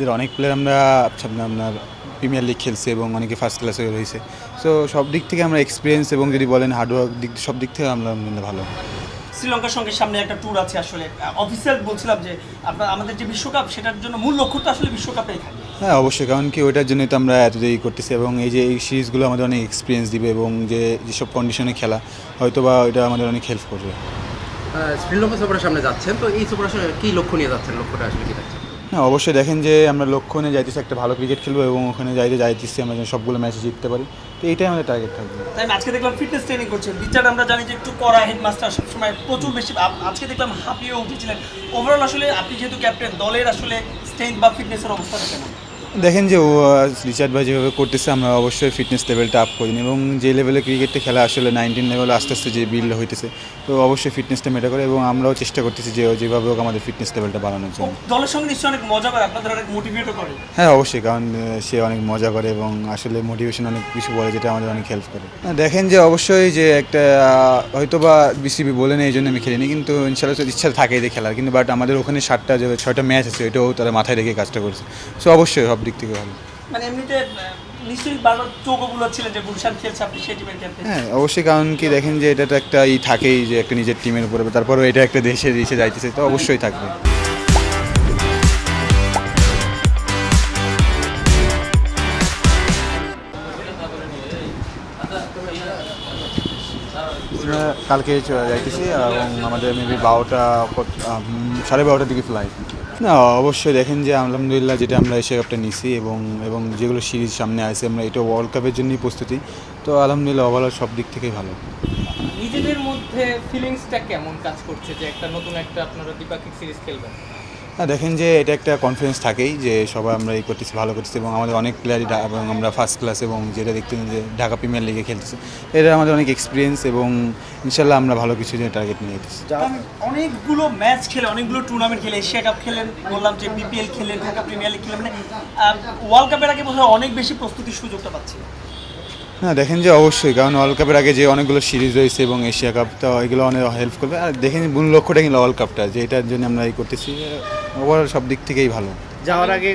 আমাদের অনেক প্লেয়ার আমরা সামনে আপনার প্রিমিয়ার লিগ খেলছে এবং অনেকে ফার্স্ট ক্লাসে রয়েছে। সো সব দিক থেকে আমরা এক্সপিরিয়েন্স এবং যদি বলেন হার্ডওয়ার্ক দিক সব দিক থেকে আমরা ভালো। শ্রীলঙ্কার সঙ্গে সামনে একটা ট্যুর আছে আসলে। অফিসিয়াল বলছিলাম যে আপনার আমাদের যে বিশ্বকাপ সেটার জন্য মূল লক্ষ্য তো আসলে বিশ্বকাপেই থাকে। হ্যাঁ অবশ্যই কারণ কি ওইটার জন্যই তো আমরা এত দেরি করতেছি এবং এই যে এই সিরিজগুলো আমাদের অনেক এক্সপিরিয়েন্স দিবে এবং যে যেসব কন্ডিশনে খেলা হয়তো বা ওইটা আমাদের অনেক হেল্প করবে। শ্রীলঙ্কা সফরের সামনে যাচ্ছেন তো এই সফর আসলে কী লক্ষ্য নিয়ে যাচ্ছেন? লক্ষ্যটা আসলে কী থাকছে? না, অবশ্যই দেখেন যে আমরা লক্ষ্য নিয়ে যাইতেছি, একটা ভালো ক্রিকেট খেলব এবং ওখানে যাইতে যাইতেছি, আমরা যেন সবগুলো ম্যাচ জিততে পারি। তো এটাই আমাদের টার্গেট থাকবে। তাই না? আজকে দেখলাম ফিটনেস ট্রেনিং করছেন রিচার্ড আমরা জানি যে একটু কড়া হেডমাস্টার সবসময় প্রচুর বেশি আজকে দেখলাম হাঁপিয়ে উঠেছিলেন। ওভারঅল আসলে আপনি যেহেতু ক্যাপ্টেন দলের আসলে স্ট্রেংথ বা ফিটনেসের অবস্থা অবস্থাটা কেমন দেখেন যে ও রিচার্ড ভাই যেভাবে করতেছে আমরা অবশ্যই ফিটনেস লেভেলটা আপ করি এবং যে লেভেলে ক্রিকেটটা খেলা আসলে নাইনটিন লেভেলে আস্তে আস্তে যে বিল্ড হইতেছে তো অবশ্যই ফিটনেসটা মেটা করে এবং আমরাও চেষ্টা করতেছি যে যেভাবে হোক আমাদের ফিটনেস লেভেলটা বাড়ানোর জন্য। দলের সঙ্গে নিশ্চয়ই অনেক মজা করে আপনাদের অনেক মোটিভেটও করে। হ্যাঁ অবশ্যই কারণ সে অনেক মজা করে এবং আসলে মোটিভেশন অনেক কিছু বলে যেটা আমাদের অনেক হেল্প করে। হ্যাঁ, দেখেন যে অবশ্যই যে একটা হয়তো বা বিসিবি বলে নেই এই জন্য আমি খেলিনি কিন্তু ইনশাল্লাহ তো ইচ্ছা থাকে যে খেলার কিন্তু বাট আমাদের ওখানে সাতটা যে ছয়টা ম্যাচ আছে ওইটাও তারা মাথায় রেখে কাজটা করছে। সো অবশ্যই সব দিক থেকে ভালো। মানে এমনিতে নিশ্চয়ই বারবার চৌকগুলো ছিলেন যে গুলশান খেলছে আপনি সেই টিমের ক্যাপ্টেন হ্যাঁ অবশ্যই কারণ কি দেখেন যে এটা তো একটা ই থাকেই যে একটা নিজের টিমের উপরে তারপরেও এটা একটা দেশের দেশে যাইতেছে তো অবশ্যই থাকবে। কালকে যাইতেছি এবং আমাদের মেবি বারোটা সাড়ে বারোটার দিকে ফ্লাইট না, অবশ্যই দেখেন যে আলহামদুলিল্লাহ যেটা আমরা এশিয়া কাপটা নিছি এবং এবং যেগুলো সিরিজ সামনে আছে আমরা এটা ওয়ার্ল্ড কাপের জন্যই প্রস্তুতি। তো আলহামদুলিল্লাহ ওভারঅল সব দিক থেকেই ভালো। নিজেদের মধ্যে ফিলিংসটা কেমন কাজ করছে যে একটা নতুন একটা আপনারা দ্বিপাক্ষিক সিরিজ খেলবেন? দেখেন যে এটা একটা কনফিডেন্স থাকেই যে সবাই আমরা এই করতেছি ভালো করতেছি এবং আমাদের অনেক প্লেয়ারই এবং আমরা ফার্স্ট ক্লাস এবং যেটা দেখতে যে ঢাকা প্রিমিয়ার লিগে খেলতেছি এটা আমাদের অনেক এক্সপিরিয়েন্স এবং ইনশাল্লাহ আমরা ভালো কিছু যে টার্গেট নিয়ে যেতেছি অনেকগুলো ম্যাচ খেলে অনেকগুলো টুর্নামেন্ট খেলে এশিয়া কাপ খেলেন বললাম যে বিপিএল খেলেন ঢাকা প্রিমিয়ার লিগ খেলেন মানে ওয়ার্ল্ড কাপের আগে বোধহয় অনেক বেশি প্রস্তুতির সুযোগটা পাচ্ছি না দেখেন যে অবশ্যই কারণ ওয়ার্ল্ড কাপের আগে যে অনেকগুলো সিরিজ রয়েছে এবং এশিয়া কাপ তো এগুলো অনেক হেল্প করবে। আর দেখেন মূল লক্ষ্যটা কিন্তু ওয়ার্ল্ড কাপটা যে এটার জন্য আমরা এই করতেছি ওভারঅল সব দিক থেকেই ভালো। যাওয়ার আগে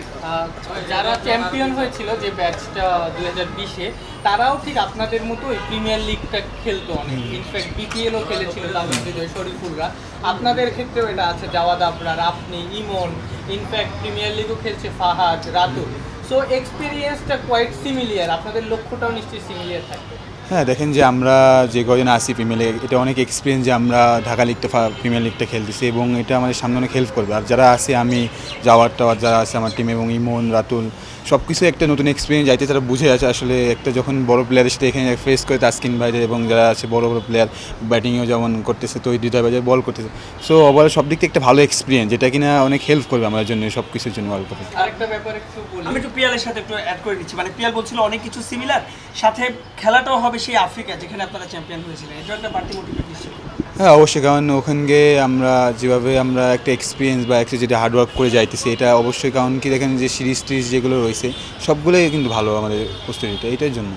যারা চ্যাম্পিয়ন হয়েছিল যে ব্যাচটা দুই হাজার বিশে তারাও ঠিক আপনাদের মতোই প্রিমিয়ার লিগটা খেলতো অনেক। ইনফ্যাক্ট বিপিএলও খেলেছিল তাদের শরীফুলরা। আপনাদের ক্ষেত্রেও এটা আছে জাওয়াদ আবরার আপনি ইমন ইনফ্যাক্ট প্রিমিয়ার লিগও খেলছে ফাহাদ রাতুল। সো এক্সপিরিয়েন্সটা কোয়াইট সিমিলিয়ার আপনাদের লক্ষ্যটাও নিশ্চয়ই সিমিলিয়ার থাকবে। হ্যাঁ দেখেন যে আমরা যে কজন আসি প্রিমিয়ার লিগ এটা অনেক এক্সপিরিয়েন্স যে আমরা ঢাকা লিগটা প্রিমিয়ার লিগটা খেলতেছি এবং এটা আমাদের সামনে অনেক হেল্প করবে। আর যারা আছে আমি যাওয়ার টাওয়ার যারা আছে আমার টিম এবং ইমন রাতুল সব কিছু একটা নতুন এক্সপিরিয়েন্স যাইতে তারা বুঝে আছে আসলে একটা যখন বড় প্লেয়ারের সাথে এখানে ফেস করে তাস্কিন ভাইদের এবং যারা আছে বড় বড় প্লেয়ার ব্যাটিংয়েও যেমন করতেছে তো হৃদয় বাজার বল করতেছে। সো ওভারঅল সব দিক থেকে একটা ভালো এক্সপিরিয়েন্স যেটা কিনা অনেক হেল্প করবে আমাদের জন্য সব কিছুর জন্য ওয়ার্ল্ড কাপে আরেকটা ব্যাপার একটু বলি। আমি একটু পিয়ালের সাথে একটু অ্যাড করে দিচ্ছি মানে পিয়াল বলছিল অনেক কিছু সিমিলার সাথে খেলাটাও হবে সেই আফ্রিকা যেখানে আপনারা চ্যাম্পিয়ন হয়েছিলেন। এটা একটা বাড়তি মোটিভেট নিশ্চয়ই হ্যাঁ অবশ্যই কারণ ওখানে গিয়ে আমরা যেভাবে আমরা একটা এক্সপিরিয়েন্স বা একটা যেটা হার্ডওয়ার্ক করে যাইতেছি এটা অবশ্যই কারণ কি দেখেন যে সিরিজ টিরিজ যেগুলো রয়েছে সবগুলোই কিন্তু ভালো আমাদের প্রস্তুতিটা এটার জন্য।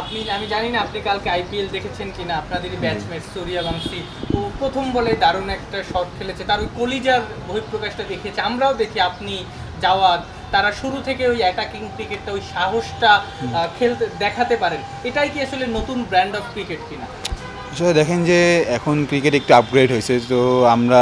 আপনি আমি জানি না আপনি কালকে আইপিএল দেখেছেন কিনা আপনাদেরই ব্যাটসম্যান সূর্যবংশী ও প্রথম বলে দারুণ একটা শট খেলেছে তার ওই কলিজার বহিঃপ্রকাশটা দেখেছে আমরাও দেখি আপনি জাওয়াদ তারা শুরু থেকে ওই অ্যাটাকিং ক্রিকেটটা ওই সাহসটা খেলতে দেখাতে পারেন। এটাই কি আসলে নতুন ব্র্যান্ড অফ ক্রিকেট কিনা? আসলে দেখেন যে এখন ক্রিকেট একটু আপগ্রেড হয়েছে। তো আমরা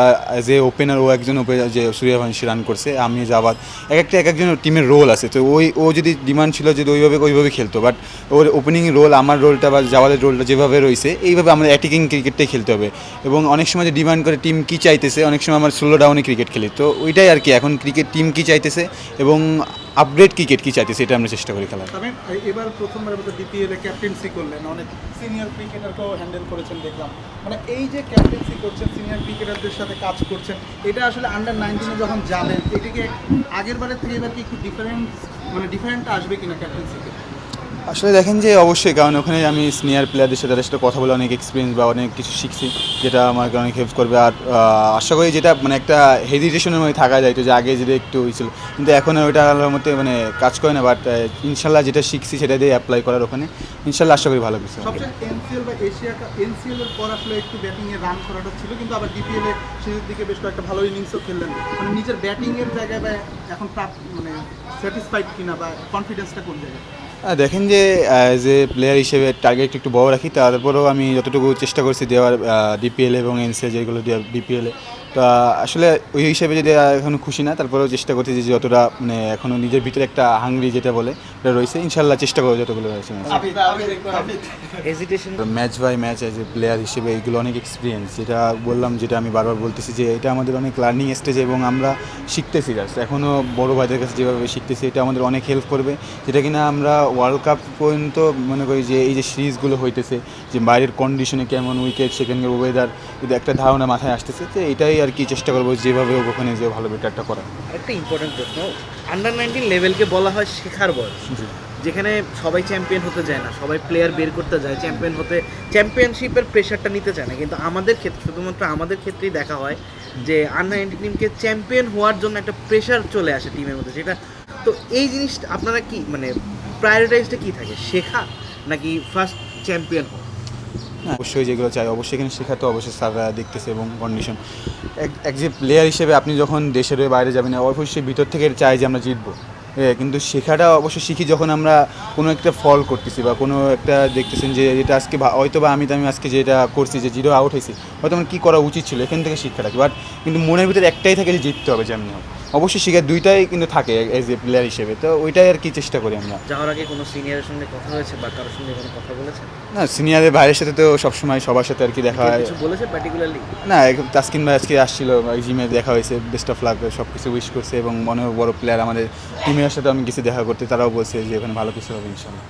এ ওপেনার ও একজন ওপেনার যে সূর্যবংশী রান করছে, আমি যাবাদ এক একটা, এক একজন টিমের রোল আছে। তো ওই, ও যদি ডিমান্ড ছিল যদি ওইভাবে ওইভাবে খেলতো বাট ওর ওপেনিং রোল আমার রোলটা বা জাওয়াদের রোলটা যেভাবে রয়েছে, এইভাবে আমরা অ্যাটাকিং ক্রিকেটটাই খেলতে হবে। এবং অনেক সময় যে ডিমান্ড করে টিম কী চাইতেছে, অনেক সময় আমার স্লো ডাউনে ক্রিকেট খেলি। তো ওইটাই আর কি, এখন ক্রিকেট টিম কী চাইতেছে, এবং আপগ্রেড ক্রিকেট কি চাইতেছে, এটা আমরা চেষ্টা করি খেলার। এবার প্রথমবারের মতো ডিপিএল এ ক্যাপ্টেন্সি করলেন, অনেক সিনিয়র ক্রিকেটারকেও হ্যান্ডেল করেছেন দেখলাম। মানে এই যে ক্যাপ্টেন্সি করছেন সিনিয়র ক্রিকেটারদের সাথে কাজ করছেন, এটা আসলে আন্ডার নাইনটিনে যখন যাবেন এটিকে আগের বারের থেকে এবার কি একটু ডিফারেন্স মানে ডিফারেন্ট আসবে কিনা ক্যাপ্টেন্সিতে আসলে দেখেন যে অবশ্যই, কারণ ওখানে আমি সিনিয়র প্লেয়ারদের সাথে তাদের সাথে কথা বলে অনেক এক্সপিরিয়েন্স বা অনেক কিছু শিখছি, যেটা আমাকে অনেক হেল্প করবে। আর আশা করি যেটা মানে একটা হেজিটেশনের মধ্যে থাকা যায় তো যে আগে যেটা একটু হয়েছিল। কিন্তু এখন ওইটা আল্লাহর মধ্যে মানে কাজ করে না বাট ইনশাল্লাহ যেটা শিখছি সেটা দিয়ে অ্যাপ্লাই করার ওখানে ইনশাল্লাহ আশা করি ভালো কিছু মানে নিজের জায়গায় এখন মানে কিনা বা কনফিডেন্সটা কোন জায়গায়? দেখেন যে অ্যাজ এ প্লেয়ার হিসেবে টার্গেট একটু বড় রাখি, তারপরেও আমি যতটুকু চেষ্টা করছি দেওয়ার ডিপিএল এবং এনসিএ যেগুলো দেওয়া বিপিএলে তো আসলে ওই হিসেবে যদি এখনও খুশি না তারপরেও চেষ্টা করছি যে যতটা মানে এখনও নিজের ভিতরে একটা হাঙ্গরি যেটা বলে ওটা রয়েছে। ইনশাল্লাহ চেষ্টা করব যতগুলো রয়েছে match by match as a player হিসেবে এইগুলো অনেক এক্সপিরিয়েন্স যেটা বললাম যেটা আমি বারবার বলতেছি যে এটা আমাদের অনেক লার্নিং স্টেজ এবং আমরা শিখতেছি এখনও বড় ভাইদের কাছে যেভাবে শিখতেছি এটা আমাদের অনেক হেল্প করবে। যেটা কিনা আমরা ওয়ার্ল্ড কাপ পর্যন্ত মনে করি যে এই যে সিরিজগুলো হইতেছে যে বাইরের কন্ডিশনে কেমন উইকেট সেখানকার ওয়েদার কিন্তু একটা ধারণা মাথায় আসতেছে তো এটাই আর কি চেষ্টা করব যেভাবে ওখানে যে ভালো বেটারটা করা একটা ইম্পর্টেন্ট প্রশ্ন আন্ডার নাইনটিন লেভেলকে বলা হয় শেখার বয়স। যেখানে সবাই চ্যাম্পিয়ন হতে যায় না সবাই প্লেয়ার বের করতে যায় চ্যাম্পিয়ন হতে চ্যাম্পিয়নশিপের প্রেশারটা নিতে চায় না। কিন্তু আমাদের ক্ষেত্রে শুধুমাত্র আমাদের ক্ষেত্রেই দেখা হয় যে আন্ডার নাইনটিন টিমকে চ্যাম্পিয়ন হওয়ার জন্য একটা প্রেশার চলে আসে টিমের মধ্যে। সেটা তো এই জিনিসটা আপনারা কি মানে প্রায়োরিটাইজটা কি থাকে? শেখা নাকি ফার্স্ট চ্যাম্পিয়ন হওয়া? অবশ্যই যেগুলো চাই, অবশ্যই এখানে শেখাতে অবশ্যই স্যাররা দেখতেছে এবং কন্ডিশন এক যে প্লেয়ার হিসেবে আপনি যখন দেশের বাইরে যাবেন, অবশ্যই ভিতর থেকে চাই যে আমরা জিতবো। হ্যাঁ কিন্তু শেখাটা অবশ্যই শিখি যখন আমরা কোনো একটা ফল করতেছি বা কোনো একটা দেখতেছেন যে এটা আজকে হয়তো বা আমি তো আমি আজকে যেটা করছি যে জিরো আউট হয়েছি হয়তো আমার কী করা উচিত ছিল এখান থেকে শিক্ষা রাখি বাট কিন্তু মনের ভিতরে একটাই থাকে যে জিততে হবে যেমনি হোক অবশ্যই শিখার দুইটাই কিন্তু থাকে এজ এ প্লেয়ার হিসেবে তো ওইটাই আর কি চেষ্টা করি আমরা। যাওয়ার আগে কোনো সিনিয়রের সঙ্গে কথা হয়েছে বা কারোর সঙ্গে কোনো কথা বলেছেন? না সিনিয়রের ভাইয়ের সাথে তো সবসময় সবার সাথে আর কি দেখা হয়। কিছু বলেছে পার্টিকুলারলি না তাসকিন ভাই আজকে আসছিল জিমে দেখা হয়েছে বেস্ট অফ লাক সব কিছু উইশ করছে এবং মনে বড় প্লেয়ার আমাদের টিমের সাথে আমি কিছু দেখা করতে তারাও বলছে যে এখানে ভালো কিছু হবে ইনশাল্লাহ।